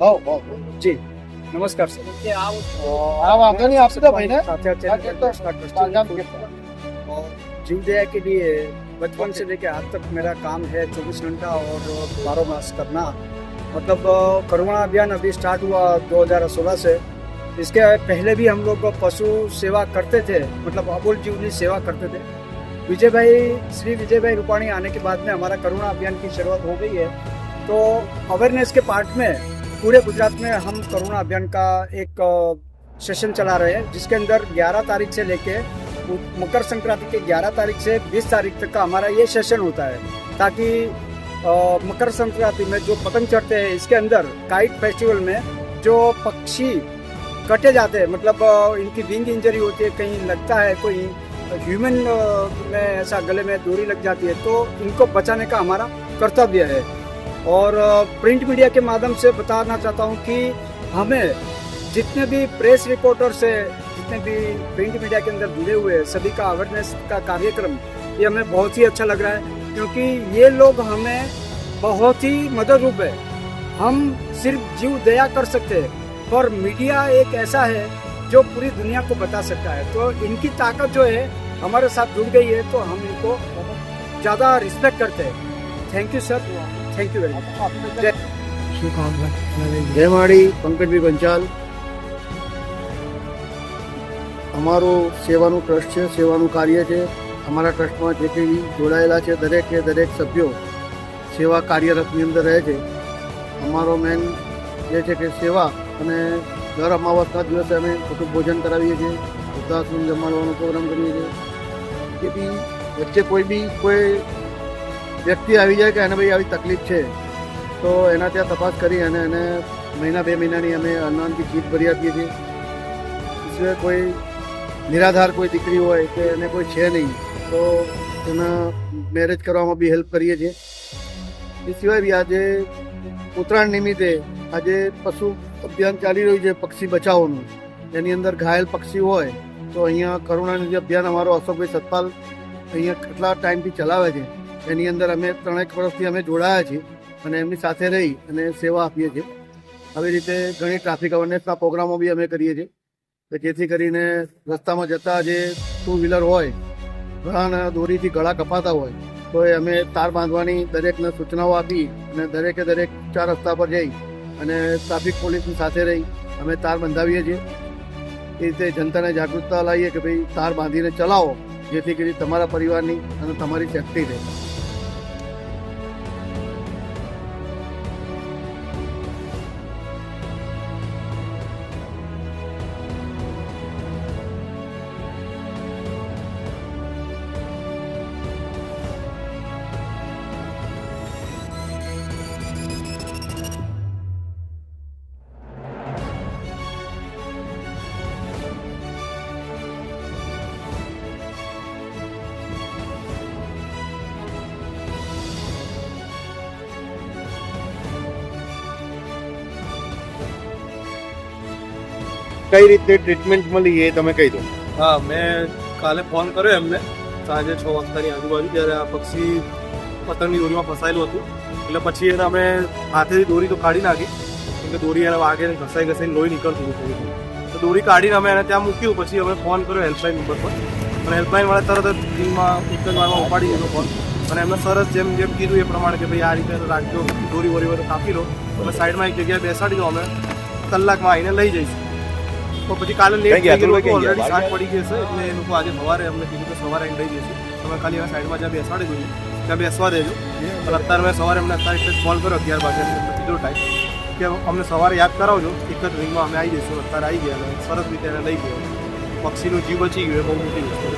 ભાવ ભાવ જી નમસ્કાર સર આ વાંધો નહીં આપશે તો ભાઈને साथी आगे तो बालगाम के जीवदया के लिए बचपन से लेके आज तक मेरा काम है चौबीस घंटा और बारह मास करना मतलब अ, करुणा अभियान अभी स्टार्ट हुआ 2016 से इसके पहले भी हम लोग पशु सेवा करते थे मतलब अबोल जीवनी सेवा करते थे विजय भाई श्री विजय भाई रूपाणी आने के बाद में हमारा करुणा अभियान की शुरुआत हो गई है तो अवेयरनेस के पार्ट में पूरे गुजरात में हम करुणा अभियान का एक सेशन चला रहे हैं, जिसके अंदर 11 तारीख से लेके मकर संक्रांति के 11 तारीख से 20 तारीख तक का हमारा ये सेशन होता है, ताकि मकर संक्रांति में जो पतंग चढ़ते हैं, इसके अंदर काइट फेस्टिवल में जो पक्षी कटे जाते हैं मतलब इनकी विंग इंजरी होती है, कहीं लगता है कोई ह्यूमन में ऐसा गले में दूरी लग जाती है तो इनको बचाने का हमारा कर्तव्य है। और प्रिंट मीडिया के माध्यम से बताना चाहता हूँ कि हमें जितने भी प्रेस रिपोर्टर से, जितने भी प्रिंट मीडिया के अंदर जुड़े हुए हैं, सभी का अवेयरनेस का कार्यक्रम, ये हमें बहुत ही अच्छा लग रहा है। क्योंकि ये लोग हमें बहुत ही मदद रूप है। हम सिर्फ़ जीव दया कर सकते हैं, पर मीडिया एक ऐसा है जो पूरी दुनिया को बता सकता है। तो इनकी ताकत जो है, हमारे साथ जुड़ गई है तो हम इनको ज़्यादा रिस्पेक्ट करते हैं। Thank you sir thank you very much શું કામ જય માળી પંકજભાઈ પંચાલ અમારો સેવાનું ટ્રસ્ટ છે સેવાનું કાર્ય છે. અમારા ટ્રસ્ટમાં જે કંઈ જોડાયેલા છે દરેકે દરેક સભ્યો સેવા કાર્યરતની અંદર રહે છે. અમારો મેન જે છે કે સેવા અને દર અમાવસના દિવસે અમે ખોટું ભોજન કરાવીએ છીએ વૃદ્ધાશ્રમ જમાડવાનો પ્રોગ્રામ કરીએ છીએ. કે બી વચ્ચે કોઈ બી કોઈ વ્યક્તિ આવી જાય કે એને ભાઈ આવી તકલીફ છે, તો એના ત્યાં તપાસ કરી અને એને મહિના, બે મહિનાની અમે અન્નાનથી કીટ ભરી આપીએ છીએ. સિવાય કોઈ નિરાધાર કોઈ દીકરી હોય કે એને કોઈ છે નહીં, તો એના મેરેજ કરવામાં બી હેલ્પ કરીએ છીએ. એ સિવાય બી આજે ઉત્તરાયણ નિમિત્તે આજે પશુ અભિયાન ચાલી રહ્યું છે પક્ષી બચાવોનું એની અંદર ઘાયલ પક્ષી હોય, તો અહીંયા કરુણાનિધિ અભિયાન અમારો અશોકભાઈ સતપાલ અહીંયા કેટલા ટાઈમથી ચલાવે છે. એની અંદર અમે ત્રણેક વર્ષથી અમે જોડાયા છીએ અને એમની સાથે રહી અને સેવા આપીએ છીએ. આવી રીતે ઘણી ટ્રાફિક અવેરનેસના પ્રોગ્રામો બી અમે કરીએ છીએ. કે જેથી કરીને રસ્તામાં જતા જે ટુ વ્હીલર હોય ઘણાના દોરીથી ગળા કપાતા હોય, તો એ અમે તાર બાંધવાની દરેકને સૂચનાઓ આપી અને દરેકે દરેક ચાર રસ્તા પર જઈ અને ટ્રાફિક પોલીસની સાથે રહી અમે તાર બંધાવીએ છીએ. એ રીતે જનતાને જાગૃતતા લાવીએ કે ભાઈ તાર બાંધીને ચલાવો, જેથી કરી તમારા પરિવારની અને તમારી સેફટી રહે. કઈ રીતે ટ્રીટમેન્ટ મળી એ તમે કહી દો. હા, મેં કાલે ફોન કર્યો એમને. સાંજે છ વાગતાની આજુબાજુ ત્યારે આ પક્ષી પતંગની દોરીમાં ફસાયેલું હતું. એટલે પછી એને અમે હાથેથી દોરી તો કાઢી નાખી. કેમ કે દોરી એને વાગે ઘસાઈ ઘસાઈને લોહી નીકળતું હતું. તો દોરી કાઢીને અમે એને ત્યાં મૂક્યું. પછી અમે ફોન કર્યો હેલ્પલાઇન નંબર પર. અને હેલ્પલાઇન વાળા તરત જ ટીમમાં એક જ વારમાં ઉપાડી દીધો ફોન અને એમને સરસ જેમ જેમ કીધું એ પ્રમાણે કે ભાઈ આ રીતે રાખજો, દોરી વોરી વગર કાપી લો. તમે સાઈડમાં એક જગ્યાએ બેસાડી દો અમે. કલાકમાં આવીને લઈ જઈશું. તો પછી કાલે લેટ થઈ ગયું લોકો ઓલરેડી સાંજ પડી ગઈ છે એટલે એ લોકો આજે સવારે અમને કીધું કે સવારે આવીને લઈ જઈશું તમે ખાલી એના સાઈડમાં જ્યાં બેસાડી દઈએ ત્યાં બેસવા દેજો. પણ અત્યારે મેં સવારે અમને અત્યારે એટલે કોલ કર્યો અગિયાર વાગે કીધો ટાઈમ કે અમને સવારે યાદ કરાવજો એક જ રિંગમાં અમે આવી જઈશું અત્યારે આવી ગયા અને સરસ રીતે એને લઈ ગયો. પક્ષીનું જીવ બચી ગયું એ બહુ મોટી વસ્તુ